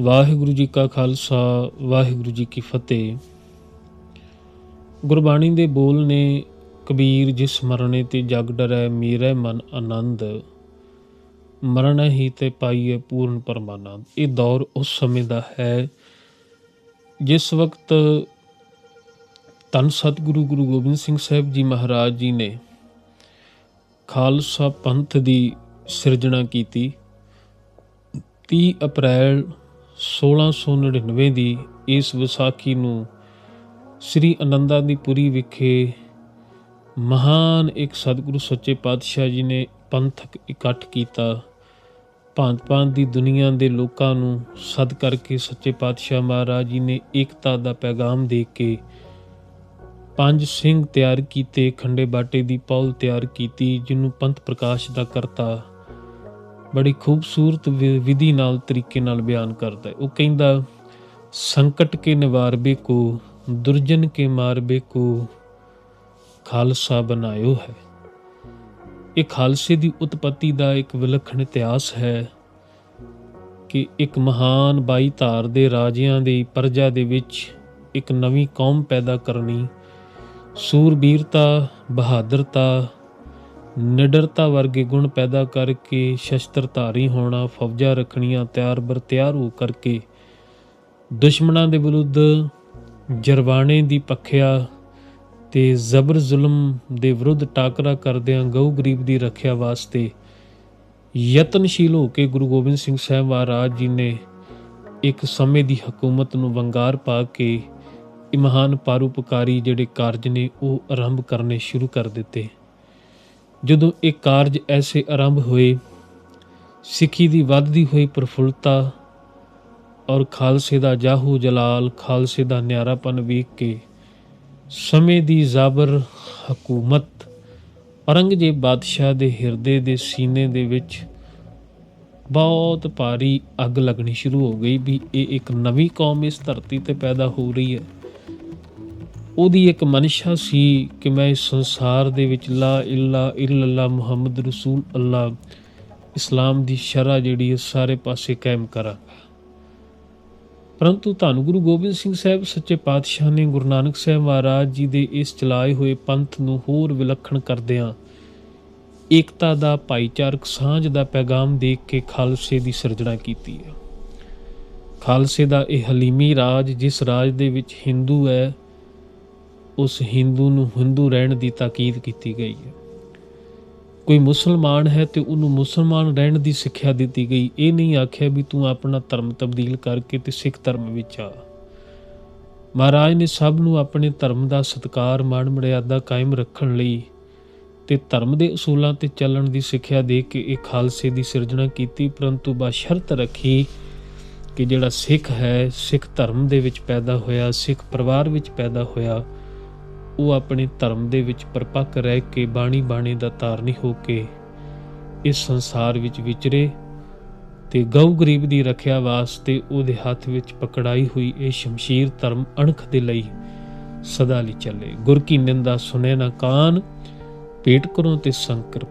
ਵਾਹਿਗੁਰੂ ਜੀ ਕਾ ਖਾਲਸਾ, ਵਾਹਿਗੁਰੂ ਜੀ ਕੀ ਫਤਿਹ। ਗੁਰਬਾਣੀ ਦੇ ਬੋਲ ਨੇ, ਕਬੀਰ ਜਿਸ ਮਰਨੇ ਤੇ ਜਗ ਡਰੈ, ਮੇਰੇ ਮਨ ਆਨੰਦ। ਮਰਨ ਹੀ ਤੇ ਪਾਈਏ ਪੂਰਨ ਪਰਮਾਨੰਦ। ਇਹ ਦੌਰ ਉਸ ਸਮੇਂ ਦਾ ਹੈ, ਜਿਸ ਵਕਤ ਧੰਨ ਸਤਿਗੁਰੂ ਗੁਰੂ ਗੋਬਿੰਦ ਸਿੰਘ ਸਾਹਿਬ ਜੀ ਮਹਾਰਾਜ ਜੀ ਨੇ ਖਾਲਸਾ ਪੰਥ ਦੀ ਸਿਰਜਣਾ ਕੀਤੀ। 30 ਅਪ੍ਰੈਲ 1699 ਦੀ ਇਸ ਵਿਸਾਖੀ ਨੂੰ ਸ੍ਰੀ ਅਨੰਦਾ ਦੀ ਪੁਰੀ ਵਿਖੇ ਮਹਾਨ ਇੱਕ ਸਤਿਗੁਰੂ ਸੱਚੇ ਪਾਤਸ਼ਾਹ ਜੀ ਨੇ ਪੰਥਕ ਇਕੱਠ ਕੀਤਾ। ਭਾਂਤ-ਭਾਂਤ ਦੀ ਦੁਨੀਆ ਦੇ ਲੋਕਾਂ ਨੂੰ ਸਦ ਕਰਕੇ ਸੱਚੇ ਪਾਤਸ਼ਾਹ ਮਹਾਰਾਜ ਜੀ ਨੇ ਏਕਤਾ ਦਾ ਪੈਗਾਮ ਦੇ ਕੇ ਪੰਜ ਸਿੰਘ ਤਿਆਰ ਕੀਤੇ ਖੰਡੇ ਬਾਟੇ ਦੀ ਪੌਲ ਤਿਆਰ ਕੀਤੀ ਜਿਹਨੂੰ ਪੰਥ ਪ੍ਰਕਾਸ਼ ਦਾ ਕਰਤਾ। ਬੜੀ ਖੂਬਸੂਰਤ ਵਿ- ਵਿਧੀ ਨਾਲ, ਤਰੀਕੇ ਨਾਲ ਬਿਆਨ ਕਰਦਾ ਹੈ। ਉਹ ਕਹਿੰਦਾ, ਸੰਕਟ ਕੇ ਨਿਵਾਰਬੇ ਕੋ ਦੁਰਜਨ ਕੇ ਮਾਰਬੇ ਕੋ ਖਾਲਸਾ ਬਣਾਇਓ ਹੈ। ਇਹ ਖਾਲਸੇ ਦੀ ਉਤਪਤੀ ਦਾ ਇੱਕ ਵਿਲੱਖਣ ਇਤਿਹਾਸ ਹੈ ਕਿ ਇੱਕ ਮਹਾਨ ਬਾਈ ਧਾਰ ਦੇ ਰਾਜਿਆਂ ਦੀ ਪਰਜਾ ਦੇ ਵਿੱਚ ਇੱਕ ਨਵੀਂ ਕੌਮ ਪੈਦਾ ਕਰਨੀ, ਸੂਰਬੀਰਤਾ, ਬਹਾਦਰਤਾ ਨਿਡਰਤਾ ਵਰਗੇ ਗੁਣ ਪੈਦਾ ਕਰਕੇ ਸ਼ਸਤਰਧਾਰੀ ਹੋਣਾ, ਫੌਜਾਂ ਰੱਖਣੀਆਂ ਤਿਆਰ ਬਰ ਤਿਆਰ ਹੋ ਕਰਕੇ ਦੁਸ਼ਮਣਾਂ ਦੇ ਵਿਰੁੱਧ ਜਰਵਾਣੇ ਦੀ ਪੱਖਿਆ ਤੇ ਜ਼ਬਰ ਜ਼ੁਲਮ ਦੇ ਵਿਰੁੱਧ ਟਾਕਰਾ ਕਰਦਿਆਂ ਗਊ ਗਰੀਬ ਦੀ ਰੱਖਿਆ ਵਾਸਤੇ ਯਤਨਸ਼ੀਲ ਹੋ ਕੇ ਗੁਰੂ ਗੋਬਿੰਦ ਸਿੰਘ ਸਾਹਿਬ ਮਹਾਰਾਜ ਜੀ ਨੇ ਇੱਕ ਸਮੇਂ ਦੀ ਹਕੂਮਤ ਨੂੰ ਵੰਗਾਰ ਪਾ ਕੇ ਇਹ ਮਹਾਨ ਪਰਉਪਕਾਰੀ ਜਿਹੜੇ ਕਾਰਜ ਨੇ ਉਹ ਆਰੰਭ ਕਰਨੇ ਸ਼ੁਰੂ ਕਰ ਦਿੱਤੇ। ਜਦੋਂ ਇਹ ਕਾਰਜ ਐਸੇ ਆਰੰਭ ਹੋਏ, ਸਿੱਖੀ ਦੀ ਵੱਧਦੀ ਹੋਈ ਪ੍ਰਫੁੱਲਤਾ ਔਰ ਖਾਲਸੇ ਦਾ ਜਾਹੂ ਜਲਾਲ, ਖਾਲਸੇ ਦਾ ਨਿਆਰਾਪਨ ਵੇਖ ਕੇ ਸਮੇਂ ਦੀ ਜ਼ਾਬਰ ਹਕੂਮਤ ਔਰੰਗਜ਼ੇਬ ਬਾਦਸ਼ਾਹ ਦੇ ਹਿਰਦੇ ਦੇ ਸੀਨੇ ਦੇ ਵਿੱਚ ਬਹੁਤ ਭਾਰੀ ਅੱਗ ਲੱਗਣੀ ਸ਼ੁਰੂ ਹੋ ਗਈ ਵੀ ਇਹ ਇੱਕ ਨਵੀਂ ਕੌਮ ਇਸ ਧਰਤੀ ਤੇ ਪੈਦਾ ਹੋ ਰਹੀ ਹੈ। ਉਹਦੀ ਇੱਕ ਮਨਸ਼ਾ ਸੀ ਕਿ ਮੈਂ ਇਸ ਸੰਸਾਰ ਦੇ ਵਿੱਚ ਲਾ ਇਲਾ ਇਲੱਲਾ ਮੁਹੰਮਦ ਰਸੂਲ ਅੱਲਾ ਇਸਲਾਮ ਦੀ ਸ਼ਰਾ ਜਿਹੜੀ ਹੈ ਸਾਰੇ ਪਾਸੇ ਕਾਇਮ ਕਰਾਂਗਾ ਪਰੰਤੂ ਧੰਨ ਗੁਰੂ ਗੋਬਿੰਦ ਸਿੰਘ ਸਾਹਿਬ, ਸੱਚੇ ਪਾਤਸ਼ਾਹ ਨੇ ਗੁਰੂ ਨਾਨਕ ਸਾਹਿਬ ਮਹਾਰਾਜ ਜੀ ਦੇ ਇਸ ਚਲਾਏ ਹੋਏ ਪੰਥ ਨੂੰ ਹੋਰ ਵਿਲੱਖਣ ਕਰਦਿਆਂ ਏਕਤਾ ਦਾ, ਭਾਈਚਾਰਕ ਸਾਂਝ ਦਾ ਪੈਗਾਮ ਦੇ ਕੇ ਖਾਲਸੇ ਦੀ ਸਿਰਜਣਾ ਕੀਤੀ ਹੈ। ਖਾਲਸੇ ਦਾ ਇਹ ਹਲੀਮੀ ਰਾਜ ਜਿਸ ਰਾਜ ਦੇ ਵਿੱਚ ਹਿੰਦੂ ਹੈ ਉਸ ਹਿੰਦੂ ਨੂੰ ਹਿੰਦੂ ਰਹਿਣ ਦੀ ਤਾਕੀਦ ਕੀਤੀ ਗਈ ਹੈ। ਕੋਈ ਮੁਸਲਮਾਨ ਹੈ ਤੇ ਉਹਨੂੰ ਮੁਸਲਮਾਨ ਰਹਿਣ ਦੀ ਸਿੱਖਿਆ ਦਿੱਤੀ ਗਈ। ਇਹ ਨਹੀਂ ਆਖਿਆ ਵੀ ਤੂੰ ਆਪਣਾ ਧਰਮ ਤਬਦੀਲ ਕਰਕੇ ਤੇ ਸਿੱਖ ਧਰਮ ਵਿੱਚ ਆ। ਮਹਾਰਾਜ ਨੇ ਸਭ ਨੂੰ ਆਪਣੇ ਧਰਮ ਦਾ ਸਤਕਾਰ, ਮਾਣ ਮਰਿਆਦਾ ਕਾਇਮ ਰੱਖਣ ਲਈ ਤੇ ਧਰਮ ਦੇ ਅਸੂਲਾਂ ਤੇ ਚੱਲਣ ਦੀ ਸਿੱਖਿਆ ਦੇ ਕੇ ਇਹ ਖਾਲਸੇ ਦੀ ਸਿਰਜਣਾ ਕੀਤੀ, ਪਰੰਤੂ ਬਸ਼ਰਤ ਰੱਖੀ ਕਿ ਜਿਹੜਾ ਸਿੱਖ ਹੈ, ਸਿੱਖ ਧਰਮ ਦੇ ਵਿੱਚ ਪੈਦਾ ਹੋਇਆ, ਸਿੱਖ ਪਰਿਵਾਰ ਵਿੱਚ ਪੈਦਾ ਹੋਇਆ ਉਹ ਆਪਣੇ ਧਰਮ ਦੇ ਵਿੱਚ ਪਰਪੱਕ ਰਹਿ ਕੇ ਬਾਣੀ ਬਾਣੀ ਦਾ ਧਾਰਨੀ ਹੋ ਕੇ ਇਸ ਸੰਸਾਰ ਵਿੱਚ ਵਿਚਰੇ ਤੇ ਗਊ ਗਰੀਬ ਦੀ ਰੱਖਿਆ ਵਾਸਤੇ ਉਹਦੇ ਹੱਥ ਵਿੱਚ ਪਕੜਾਈ ਹੋਈ ਇਹ ਸ਼ਮਸ਼ੀਰ ਧਰਮ ਅਣਖ ਦੇ ਲਈ ਸਦਾ ਲਈ ਚੱਲੇ। ਗੁਰ ਕੀ ਨਿੰਦਾ ਸੁਨੇ ਨਾ ਕਾਨ ਪੇਟ ਕਰੋ ਤੇ ਸੰਕਰ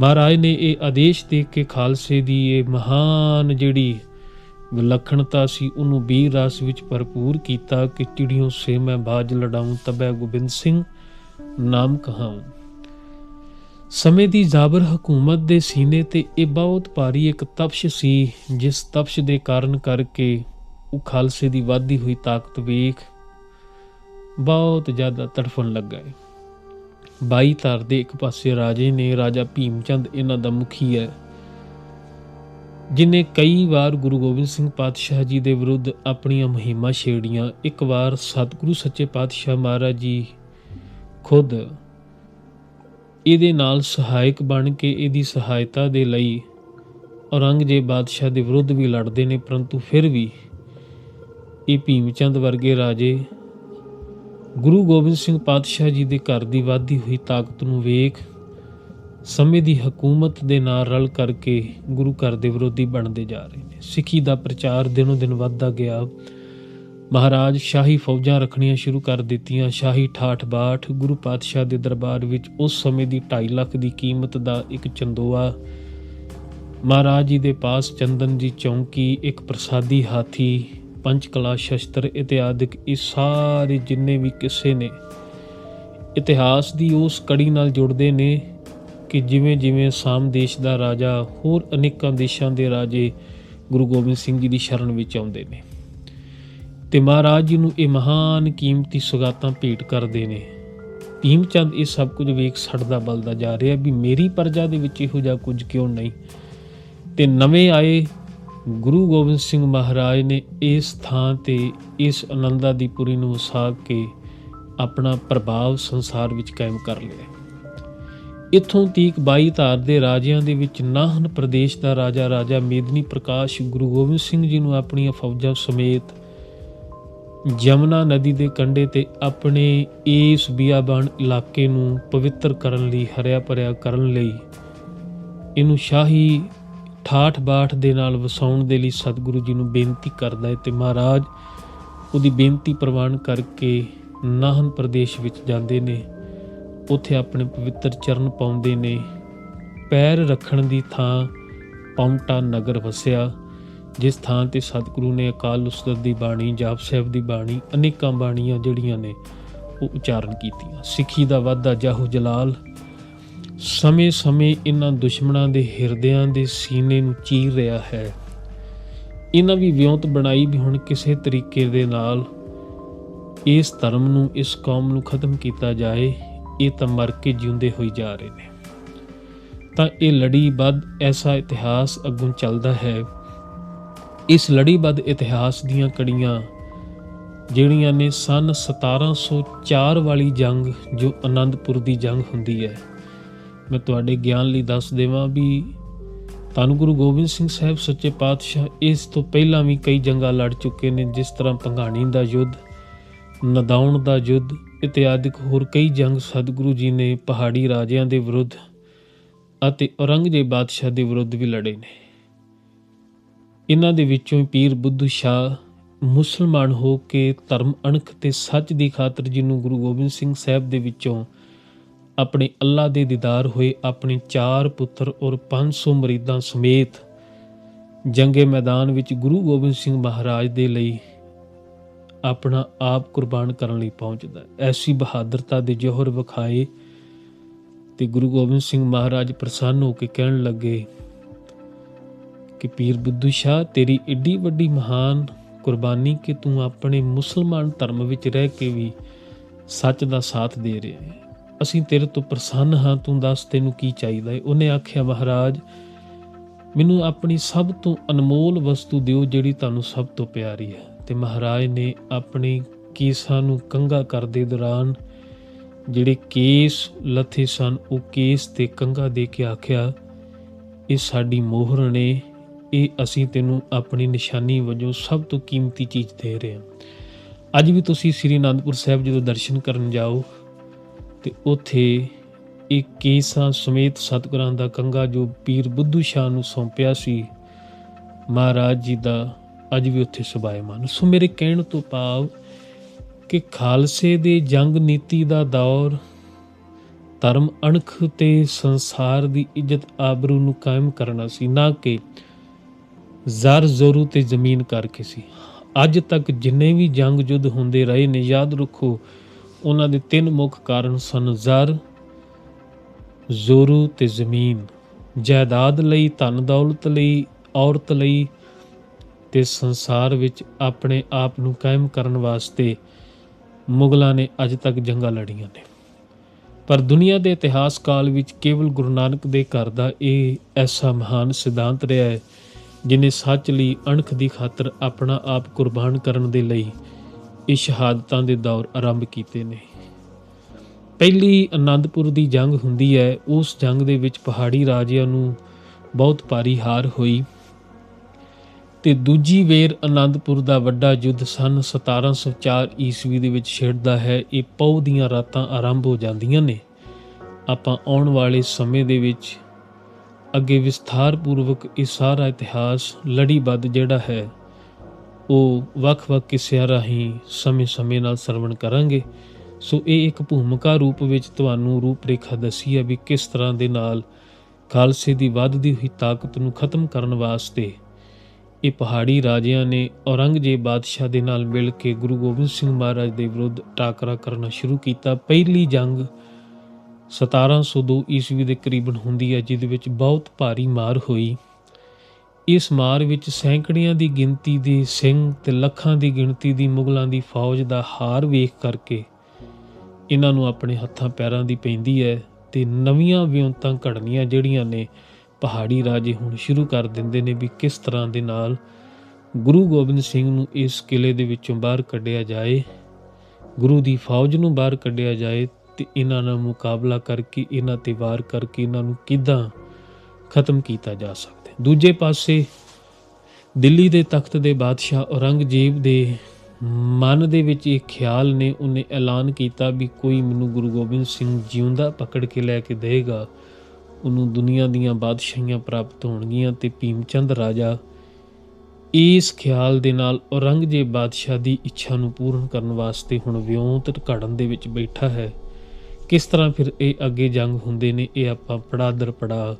ਮਹਾਰਾਜ ਨੇ ਇਹ ਆਦੇਸ਼ ਦੇ ਕੇ ਖਾਲਸੇ ਦੀ ਇਹ ਮਹਾਨ ਜਿਹੜੀ ਵਿਲੱਖਣਤਾ ਸੀ। ਉਹਨੂੰ ਵੀਰ ਰਸ ਵਿੱਚ ਭਰਪੂਰ ਕੀਤਾ ਕਿ ਚਿੜੀਆਂ ਸੇ ਮੈਂ ਬਾਜ ਲੜਾਉਂ, ਤਬੈ ਗੋਬਿੰਦ ਸਿੰਘ ਨਾਮ ਕਹਾਉਂ। ਸਮੇਂ ਦੀ ਜ਼ਾਬਰ ਹਕੂਮਤ ਦੇ ਸੀਨੇ ਤੇ ਇਹ ਬਹੁਤ ਭਾਰੀ ਇੱਕ ਤਪਸ਼ ਸੀ, ਜਿਸ ਤਪਸ਼ ਦੇ ਕਾਰਨ ਕਰਕੇ ਉਹ ਖਾਲਸੇ ਦੀ ਵਾਧੀ ਹੋਈ ਤਾਕਤ ਵੇਖ ਬਹੁਤ ਜ਼ਿਆਦਾ ਤੜਫਣ ਲੱਗਾ ਹੈ। ਬਾਈ ਧਰ ਦੇ ਇੱਕ ਪਾਸੇ ਰਾਜੇ ਨੇ ਰਾਜਾ ਭੀਮ ਚੰਦ ਇਹਨਾਂ ਦਾ ਮੁਖੀ ਹੈ। ਜਿਨੇ ਕਈ ਵਾਰ ਗੁਰੂ ਗੋਬਿੰਦ ਸਿੰਘ ਪਾਤਸ਼ਾਹ ਜੀ ਦੇ ਵਿਰੁੱਧ ਆਪਣੀਆਂ ਮੁਹਿੰਮਾਂ ਛੇੜੀਆਂ, ਇੱਕ ਵਾਰ ਸਤਿਗੁਰੂ ਸੱਚੇ ਪਾਤਸ਼ਾਹ ਮਹਾਰਾਜ ਜੀ ਖੁਦ ਇਹਦੇ ਨਾਲ ਸਹਾਇਕ ਬਣ ਕੇ ਇਹਦੀ ਸਹਾਇਤਾ ਦੇ ਲਈ ਔਰੰਗਜ਼ੇਬ ਬਾਦਸ਼ਾਹ ਦੇ ਵਿਰੁੱਧ ਵੀ ਲੜਦੇ ਨੇ, ਪਰੰਤੂ ਫਿਰ ਵੀ ਇਹ ਭੀਮਚੰਦ ਵਰਗੇ ਰਾਜੇ ਗੁਰੂ ਗੋਬਿੰਦ ਸਿੰਘ ਪਾਤਸ਼ਾਹ ਜੀ ਦੇ ਘਰ ਦੀ ਵਾਧੀ ਹੋਈ ਤਾਕਤ ਨੂੰ ਵੇਖ ਸਮੇਂ ਦੀ ਹਕੂਮਤ ਦੇ ਨਾਲ ਰਲ ਕਰਕੇ ਗੁਰੂ ਘਰ ਦੇ ਵਿਰੋਧੀ ਬਣਦੇ ਜਾ ਰਹੇ ਨੇ। ਸਿੱਖੀ ਦਾ ਪ੍ਰਚਾਰ ਦਿਨੋਂ ਦਿਨ ਵੱਧਦਾ ਗਿਆ। ਮਹਾਰਾਜ ਸ਼ਾਹੀ ਫੌਜਾਂ ਰੱਖਣੀਆਂ ਸ਼ੁਰੂ ਕਰ ਦਿੱਤੀਆਂ। ਸ਼ਾਹੀ ਠਾਠ ਬਾਠ ਗੁਰੂ ਪਾਤਸ਼ਾਹ ਦੇ ਦਰਬਾਰ ਵਿੱਚ ਉਸ ਸਮੇਂ ਦੀ 2.5 ਲੱਖ ਦੀ ਕੀਮਤ ਦਾ ਇੱਕ ਚੰਦੋਆ। ਮਹਾਰਾਜ ਜੀ ਦੇ ਪਾਸ ਚੰਦਨ ਜੀ ਚੌਂਕੀ, ਇੱਕ ਪ੍ਰਸਾਦੀ ਹਾਥੀ, ਪੰਜ ਕਲਾ ਸ਼ਸਤਰ ਇਤਿਆਦਿਕ ਇਹ ਸਾਰੇ ਜਿੰਨੇ ਵੀ ਕਿੱਸੇ ਨੇ ਇਤਿਹਾਸ ਦੀ ਉਸ ਕੜੀ ਨਾਲ ਜੁੜਦੇ ਨੇ ਕਿ ਜਿਵੇਂ ਜਿਵੇਂ ਸਾਮ ਦੇਸ਼ ਦਾ ਰਾਜਾ, ਹੋਰ ਅਨੇਕਾਂ ਦੇਸ਼ਾਂ ਦੇ ਰਾਜੇ ਗੁਰੂ ਗੋਬਿੰਦ ਸਿੰਘ ਜੀ ਦੀ ਸ਼ਰਨ ਵਿੱਚ ਆਉਂਦੇ ਨੇ। ਤੇ ਮਹਾਰਾਜ ਜੀ ਨੂੰ ਇਹ ਮਹਾਨ ਕੀਮਤੀ ਸੁਗਾਤਾਂ ਭੇਟ ਕਰਦੇ ਨੇ। ਭੀਮ ਚੰਦ ਇਹ ਸਭ ਕੁਝ ਵੇਖ ਸੜਦਾ ਬਲਦਾ ਜਾ ਰਿਹਾ ਵੀ ਮੇਰੀ ਪਰਜਾ ਦੇ ਵਿੱਚ ਇਹੋ ਜਿਹਾ ਕੁਝ ਕਿਉਂ ਨਹੀਂ? ਤੇ ਨਵੇਂ ਆਏ ਗੁਰੂ ਗੋਬਿੰਦ ਸਿੰਘ ਮਹਾਰਾਜ ਨੇ ਇਸ ਥਾਂ ਤੇ ਇਸ ਆਨੰਦਾ ਦੀ ਪੁਰੀ ਨੂੰ ਵਸਾ ਕੇ ਆਪਣਾ ਪ੍ਰਭਾਵ ਸੰਸਾਰ ਵਿੱਚ ਕਾਇਮ ਕਰ ਲਿਆ। ਇਥੋਂ ਤੀਕ 22 ਧਾਰ ਦੇ ਰਾਜਿਆਂ ਦੇ ਵਿੱਚ ਨਾਹਨ ਪ੍ਰਦੇਸ਼ ਦਾ ਰਾਜਾ ਰਾਜਾ ਮੇਦਨੀ ਪ੍ਰਕਾਸ਼ ਗੁਰੂ ਗੋਬਿੰਦ ਸਿੰਘ ਜੀ ਨੂੰ ਆਪਣੀਆਂ ਫੌਜਾਂ ਸਮੇਤ ਜਮਨਾ ਨਦੀ ਦੇ ਕੰਢੇ ਤੇ ਆਪਣੇ ਇਸ ਬਿਆਬਾਨ ਇਲਾਕੇ ਨੂੰ ਪਵਿੱਤਰ ਕਰਨ ਲਈ, ਹਰਿਆ ਭਰਿਆ ਕਰਨ ਲਈ ਇਹਨੂੰ ਸ਼ਾਹੀ ਠਾਠ ਬਾਠ ਦੇ ਨਾਲ ਵਸਾਉਣ ਦੇ ਲਈ ਸਤਿਗੁਰੂ ਜੀ ਨੂੰ ਬੇਨਤੀ ਕਰਦਾ ਹੈ ਤੇ ਮਹਾਰਾਜ ਉਹਦੀ ਬੇਨਤੀ ਪ੍ਰਵਾਨ ਕਰਕੇ ਨਾਹਨ ਪ੍ਰਦੇਸ਼ ਵਿੱਚ ਜਾਂਦੇ ਨੇ। ਉੱਥੇ ਆਪਣੇ ਪਵਿੱਤਰ ਚਰਨ ਪਾਉਂਦੇ ਨੇ। ਪੈਰ ਰੱਖਣ ਦੀ ਥਾਂ ਪੌਂਟਾ ਨਗਰ ਵਸਿਆ, ਜਿਸ ਥਾਂ ਤੇ ਸਤਿਗੁਰੂ ਨੇ ਅਕਾਲ ਉਸਤਤ ਦੀ ਬਾਣੀ, ਜਾਪ ਸਾਹਿਬ ਦੀ ਬਾਣੀ, ਅਨੇਕਾਂ ਬਾਣੀਆਂ ਜਿਹੜੀਆਂ ਨੇ ਉਹ ਉਚਾਰਨ ਕੀਤੀਆਂ। ਸਿੱਖੀ ਦਾ ਵਾਧਾ ਜਾਹੂ ਜਲਾਲ ਸਮੇਂ-ਸਮੇਂ ਇਹਨਾਂ ਦੁਸ਼ਮਣਾਂ ਦੇ ਹਿਰਦਿਆਂ ਦੇ ਸੀਨੇ ਨੂੰ ਚੀਰ ਰਿਹਾ ਹੈ। ਇਹਨਾਂ ਵੀ ਵਿਉਂਤ ਬਣਾਈ ਵੀ ਹੁਣ ਕਿਸੇ ਤਰੀਕੇ ਦੇ ਨਾਲ ਇਸ ਧਰਮ ਨੂੰ, ਇਸ ਕੌਮ ਨੂੰ ਖਤਮ ਕੀਤਾ ਜਾਏ। ਇਹ ਤਾਂ ਮਰ ਕੇ ਜਿਉਂਦੇ ਹੋਈ ਜਾ ਰਹੇ ਨੇ। ਤਾਂ ਇਹ ਲੜੀਬੱਧ ਐਸਾ ਇਤਿਹਾਸ ਅੱਗੋਂ ਚੱਲਦਾ ਹੈ। ਇਸ ਲੜੀਬੱਧ ਇਤਿਹਾਸ ਦੀਆਂ ਕੜੀਆਂ ਜਿਹੜੀਆਂ ਨੇ ਸਨ 1704 ਵਾਲੀ ਜੰਗ ਜੋ ਆਨੰਦਪੁਰ ਦੀ ਜੰਗ ਹੁੰਦੀ ਹੈ। ਮੈਂ ਤੁਹਾਡੇ ਗਿਆਨ ਲਈ ਦੱਸ ਦੇਵਾਂ ਵੀ ਧੰਨ ਗੁਰੂ ਗੋਬਿੰਦ ਸਿੰਘ ਸਾਹਿਬ ਸੱਚੇ ਪਾਤਸ਼ਾਹ ਇਸ ਤੋਂ ਪਹਿਲਾਂ ਵੀ ਕਈ ਜੰਗਾਂ ਲੜ ਚੁੱਕੇ ਨੇ, ਜਿਸ ਤਰ੍ਹਾਂ ਭੰਗਾਣੀ ਦਾ ਯੁੱਧ, ਨਦਾਉਣ ਦਾ ਯੁੱਧ ਇਤਿਆਦਿਕ ਹੋਰ ਕਈ ਜੰਗ ਸਤਿਗੁਰੂ ਜੀ ਨੇ ਪਹਾੜੀ ਰਾਜਿਆਂ ਦੇ ਵਿਰੁੱਧ ਅਤੇ ਔਰੰਗਜ਼ੇਬ ਬਾਦਸ਼ਾਹ ਦੇ ਵਿਰੁੱਧ ਵੀ ਲੜੇ ਨੇ। ਇਹਨਾਂ ਦੇ ਵਿੱਚੋਂ ਹੀ ਪੀਰ ਬੁੱਧੂ ਸ਼ਾਹ ਮੁਸਲਮਾਨ ਹੋ ਕੇ ਧਰਮ ਅਣਖ ਤੇ ਸੱਚ ਦੀ ਖਾਤਰ ਜਿਹਨੂੰ ਗੁਰੂ ਗੋਬਿੰਦ ਸਿੰਘ ਸਾਹਿਬ ਦੇ ਵਿੱਚੋਂ ਆਪਣੇ ਅੱਲਾ ਦੇ ਦੀਦਾਰ ਹੋਏ ਆਪਣੇ ਚਾਰ ਪੁੱਤਰ ਔਰ 500 ਮਰੀਦਾਂ ਸਮੇਤ ਜੰਗੇ ਮੈਦਾਨ ਵਿੱਚ ਗੁਰੂ ਗੋਬਿੰਦ ਸਿੰਘ ਮਹਾਰਾਜ ਦੇ ਲਈ ਆਪਣਾ ਆਪ ਕੁਰਬਾਨ ਕਰਨ ਲਈ ਪਹੁੰਚਦਾ ਐਸੀ ਬਹਾਦਰਤਾ ਦੇ ਜੋਹਰ ਵਿਖਾਏ ਤੇ ਗੁਰੂ ਗੋਬਿੰਦ ਸਿੰਘ ਮਹਾਰਾਜ ਪ੍ਰਸੰਨ ਹੋ ਕੇ ਕਹਿਣ ਲੱਗੇ ਕਿ ਪੀਰ ਬੁੱਧੂ ਸ਼ਾਹ, ਤੇਰੀ ਏਡੀ ਵੱਡੀ ਮਹਾਨ ਕੁਰਬਾਨੀ ਕਿ ਤੂੰ ਆਪਣੇ ਮੁਸਲਮਾਨ ਧਰਮ ਵਿੱਚ ਰਹਿ ਕੇ ਵੀ ਸੱਚ ਦਾ ਸਾਥ ਦੇ ਰਿਹਾ ਹੈ। ਅਸੀਂ ਤੇਰੇ ਤੋਂ ਪ੍ਰਸੰਨ ਹਾਂ, ਤੂੰ ਦੱਸ ਤੈਨੂੰ ਕੀ ਚਾਹੀਦਾ ਹੈ। ਉਹਨੇ ਆਖਿਆ, ਮਹਾਰਾਜ, ਮੈਨੂੰ ਆਪਣੀ ਸਭ ਤੋਂ ਅਨਮੋਲ ਵਸਤੂ ਦਿਓ ਜਿਹੜੀ ਤੁਹਾਨੂੰ ਸਭ ਤੋਂ ਪਿਆਰੀ ਹੈ। ਤੇ ਮਹਾਰਾਜ ਨੇ ਆਪਣੇ ਕੇਸਾਂ ਨੂੰ ਕੰਗਾ ਕਰਦੇ ਦੌਰਾਨ ਜਿਹੜੇ ਕੇਸ ਲੱਥੇ ਸਨ, ਉਹ ਕੇਸ ਤੇ ਕੰਗਾ ਦੇ ਕੇ ਆਖਿਆ, ਇਹ ਸਾਡੀ ਮੋਹਰ ਨੇ ਇਹ ਅਸੀਂ ਤੈਨੂੰ ਆਪਣੀ ਨਿਸ਼ਾਨੀ ਵਜੋਂ ਸਭ ਤੋਂ ਕੀਮਤੀ ਚੀਜ਼ ਦੇ ਰਹੇ ਹਾਂ। ਅੱਜ ਵੀ ਤੁਸੀਂ ਸ੍ਰੀ ਅਨੰਦਪੁਰ ਸਾਹਿਬ ਜਦੋਂ ਦਰਸ਼ਨ ਕਰਨ ਜਾਓ ਤੇ ਉੱਥੇ ਇਹ ਕੇਸਾਂ ਸਮੇਤ ਸਤਿਗੁਰਾਂ ਦਾ ਕੰਗਾ ਜੋ ਪੀਰ ਬੁੱਧੂ ਸ਼ਾਹ ਨੂੰ ਸੌਂਪਿਆ ਸੀ, ਮਹਾਰਾਜ ਜੀ ਦਾ ਅੱਜ ਵੀ ਉੱਥੇ ਸੁਭਾਇਮਾਨ ਸੋ ਮੇਰੇ ਕਹਿਣ ਤੋਂ ਭਾਵ ਕਿ ਖਾਲਸੇ ਦੇ ਜੰਗ ਨੀਤੀ ਦਾ ਦੌਰ, ਧਰਮ ਅਣਖ ਤੇ ਸੰਸਾਰ ਦੀ ਇੱਜ਼ਤ ਆਬਰੂ ਨੂੰ ਕਾਇਮ ਕਰਨਾ ਸੀ, ਨਾ ਕਿ ਜ਼ਰ ਜ਼ੋਰੂ ਤੇ ਜ਼ਮੀਨ ਕਰਕੇ ਸੀ। ਅੱਜ ਤੱਕ ਜਿੰਨੇ ਵੀ ਜੰਗ ਯੁੱਧ ਹੁੰਦੇ ਰਹੇ ਨੇ, ਯਾਦ ਰੱਖੋ, ਉਹਨਾਂ ਦੇ ਤਿੰਨ ਮੁੱਖ ਕਾਰਨ ਸਨ ਜ਼ਰ, ਜ਼ੋਰੂ ਤੇ ਜ਼ਮੀਨ। ਜਾਇਦਾਦ ਲਈ, ਧਨ ਦੌਲਤ ਲਈ, ਔਰਤ ਲਈ ਤੇ ਸੰਸਾਰ ਵਿੱਚ ਆਪਣੇ ਆਪ ਨੂੰ ਕਾਇਮ ਕਰਨ ਵਾਸਤੇ ਮੁਗਲਾਂ ਨੇ ਅੱਜ ਤੱਕ ਜੰਗਾਂ ਲੜੀਆਂ ਨੇ। ਪਰ ਦੁਨੀਆ ਦੇ ਇਤਿਹਾਸ ਕਾਲ ਵਿੱਚ ਕੇਵਲ ਗੁਰੂ ਨਾਨਕ ਦੇ ਘਰ ਦਾ ਇਹ ਐਸਾ ਮਹਾਨ ਸਿਧਾਂਤ ਰਿਹਾ ਹੈ, ਜਿਨੇ ਸੱਚ ਲਈ ਅਣਖ ਦੀ ਖਾਤਰ ਆਪਣਾ ਆਪ ਕੁਰਬਾਨ ਕਰਨ ਦੇ ਲਈ ਇਹ ਸ਼ਹਾਦਤਾਂ ਦੇ ਦੌਰ ਆਰੰਭ ਕੀਤੇ ਨੇ। ਪਹਿਲੀ ਆਨੰਦਪੁਰ ਦੀ ਜੰਗ ਹੁੰਦੀ ਹੈ, ਉਸ ਜੰਗ ਦੇ ਵਿੱਚ ਪਹਾੜੀ ਰਾਜਿਆਂ ਨੂੰ ਬਹੁਤ ਭਾਰੀ ਹਾਰ ਹੋਈ। ਤੇ ਦੂਜੀ ਵੇਰ ਆਨੰਦਪੁਰ ਦਾ ਵੱਡਾ ਯੁੱਧ ਸਨ। 1704 ਈਸਵੀ ਦੇ ਵਿੱਚ ਛਿੜਦਾ ਹੈ। ਇਹ ਪੌ ਦੀਆਂ ਰਾਤਾਂ ਆਰੰਭ ਹੋ ਜਾਂਦੀਆਂ ਨੇ। ਆਪਾਂ ਆਉਣ ਵਾਲੇ ਸਮੇਂ ਦੇ ਵਿੱਚ ਅੱਗੇ ਵਿਸਥਾਰ ਪੂਰਵਕ ਇਹ ਸਾਰਾ ਇਤਿਹਾਸ, ਲੜੀਬੱਧ ਜਿਹੜਾ ਹੈ, ਉਹ ਵੱਖ-ਵੱਖ ਕਿੱਸਿਆਂ ਰਾਹੀਂ ਸਮੇਂ-ਸਮੇਂ ਨਾਲ ਸਰਵਣ ਕਰਾਂਗੇ। ਸੋ ਇਹ ਇੱਕ ਭੂਮਿਕਾ ਰੂਪ ਵਿੱਚ ਤੁਹਾਨੂੰ ਰੂਪਰੇਖਾ ਦੱਸੀ ਹੈ ਵੀ ਕਿਸ ਤਰ੍ਹਾਂ ਦੇ ਨਾਲ ਖਾਲਸੇ ਦੀ ਵੱਧਦੀ ਹੋਈ ਤਾਕਤ ਨੂੰ ਖਤਮ ਕਰਨ ਵਾਸਤੇ ਇਹ ਪਹਾੜੀ ਰਾਜਿਆਂ ਨੇ ਔਰੰਗਜ਼ੇਬ ਬਾਦਸ਼ਾਹ ਦੇ ਨਾਲ ਮਿਲ ਕੇ ਗੁਰੂ ਗੋਬਿੰਦ ਸਿੰਘ ਮਹਾਰਾਜ ਦੇ ਵਿਰੁੱਧ ਟਾਕਰਾ ਕਰਨਾ ਸ਼ੁਰੂ ਕੀਤਾ। ਪਹਿਲੀ ਜੰਗ 1702 ਈਸਵੀ ਦੇ ਕਰੀਬਨ ਹੁੰਦੀ ਹੈ, ਜਿਹਦੇ ਵਿੱਚ ਬਹੁਤ ਭਾਰੀ ਮਾਰ ਹੋਈ। ਇਸ ਮਾਰ ਵਿੱਚ ਸੈਂਕੜਿਆਂ ਦੀ ਗਿਣਤੀ ਦੇ ਸਿੰਘ ਤੇ ਲੱਖਾਂ ਦੀ ਗਿਣਤੀ ਦੀ ਮੁਗਲਾਂ ਦੀ ਫੌਜ ਦਾ ਹਾਰ ਵੇਖ ਕਰਕੇ ਇਹਨਾਂ ਨੂੰ ਆਪਣੇ ਹੱਥਾਂ ਪੈਰਾਂ ਦੀ ਪੈਂਦੀ ਹੈ ਤੇ ਨਵੀਆਂ ਵਿਉਂਤਾਂ ਘੜਨੀਆਂ ਜਿਹੜੀਆਂ ਨੇ ਪਹਾੜੀ ਰਾਜੇ ਹੁਣ ਸ਼ੁਰੂ ਕਰ ਦਿੰਦੇ ਨੇ ਵੀ ਕਿਸ ਤਰ੍ਹਾਂ ਦੇ ਨਾਲ ਗੁਰੂ ਗੋਬਿੰਦ ਸਿੰਘ ਨੂੰ ਇਸ ਕਿਲੇ ਦੇ ਵਿੱਚੋਂ ਬਾਹਰ ਕੱਢਿਆ ਜਾਏ, ਗੁਰੂ ਦੀ ਫੌਜ ਨੂੰ ਬਾਹਰ ਕੱਢਿਆ ਜਾਏ ਤੇ ਇਹਨਾਂ ਨਾਲ ਮੁਕਾਬਲਾ ਕਰਕੇ, ਇਹਨਾਂ ਤੇ ਵਾਰ ਕਰਕੇ ਇਹਨਾਂ ਨੂੰ ਕਿੱਦਾਂ ਖਤਮ ਕੀਤਾ ਜਾ ਸਕਦਾ ਦੂਜੇ ਪਾਸੇ ਦਿੱਲੀ ਦੇ ਤਖਤ ਦੇ ਬਾਦਸ਼ਾਹ ਔਰੰਗਜ਼ੇਬ ਦੇ ਮਨ ਦੇ ਵਿੱਚ ਇਹ ਖਿਆਲ ਨੇ, ਉਹਨੇ ਐਲਾਨ ਕੀਤਾ ਵੀ ਕੋਈ ਮੈਨੂੰ ਗੁਰੂ ਗੋਬਿੰਦ ਸਿੰਘ ਜਿਉਂਦਾ ਪਕੜ ਕੇ ਲੈ ਕੇ ਦੇਗਾ ਉਹਨੂੰ ਦੁਨੀਆ ਦੀਆਂ ਬਾਦਸ਼ਾਹੀਆਂ ਪ੍ਰਾਪਤ ਹੋਣਗੀਆਂ ਤੇ ਭੀਮਚੰਦ ਰਾਜਾ ਇਸ ਖਿਆਲ ਦੇ ਨਾਲ ਔਰੰਗਜ਼ੇਬ ਬਾਦਸ਼ਾਹ ਦੀ ਇੱਛਾ ਨੂੰ ਪੂਰਨ ਕਰਨ ਵਾਸਤੇ ਹੁਣ ਵਿਉਂਤ ਘੜਨ ਦੇ ਵਿੱਚ ਬੈਠਾ ਹੈ। ਕਿਸ ਤਰ੍ਹਾਂ ਫਿਰ ਇਹ ਅੱਗੇ ਜੰਗ ਹੁੰਦੇ ਨੇ, ਇਹ ਆਪਾਂ ਪੜਾ ਦਰ ਪੜਾ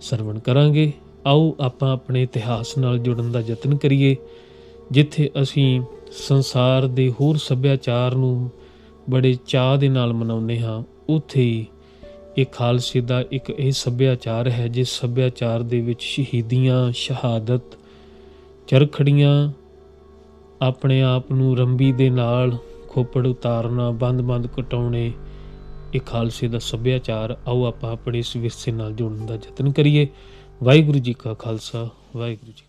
ਸਰਵਣ ਕਰਾਂਗੇ। ਆਓ ਆਪਾਂ ਆਪਣੇ ਇਤਿਹਾਸ ਨਾਲ ਜੁੜਨ ਦਾ ਯਤਨ ਕਰੀਏ, ਜਿੱਥੇ ਅਸੀਂ ਸੰਸਾਰ ਦੇ ਹੋਰ ਸੱਭਿਆਚਾਰ ਨੂੰ ਬੜੇ ਚਾਹ ਦੇ ਨਾਲ ਮਨਾਉਂਦੇ ਹਾਂ। ਉੱਥੇ ਹੀ ਇਹ ਖਾਲਸੇ ਦਾ ਇੱਕ ਇਹ ਸੱਭਿਆਚਾਰ ਹੈ, ਜਿਸ ਸੱਭਿਆਚਾਰ ਦੇ ਵਿੱਚ ਸ਼ਹੀਦੀਆਂ, ਸ਼ਹਾਦਤ, ਚਰਖੜੀਆਂ ਆਪਣੇ ਆਪ ਨੂੰ ਰੰਬੀ ਦੇ ਨਾਲ ਖੋਪੜ ਉਤਾਰਨਾ, ਬੰਦ-ਬੰਦ ਕਟਾਉਣੇ, ਇਹ ਖਾਲਸੇ ਦਾ ਸੱਭਿਆਚਾਰ। ਆਓ ਆਪਾਂ ਆਪਣੇ ਇਸ ਵਿਰਸੇ ਨਾਲ ਜੋੜਨ ਦਾ ਯਤਨ ਕਰੀਏ। ਵਾਹਿਗੁਰੂ ਜੀ ਕਾ ਖਾਲਸਾ, ਵਾਹਿਗੁਰੂ ਜੀ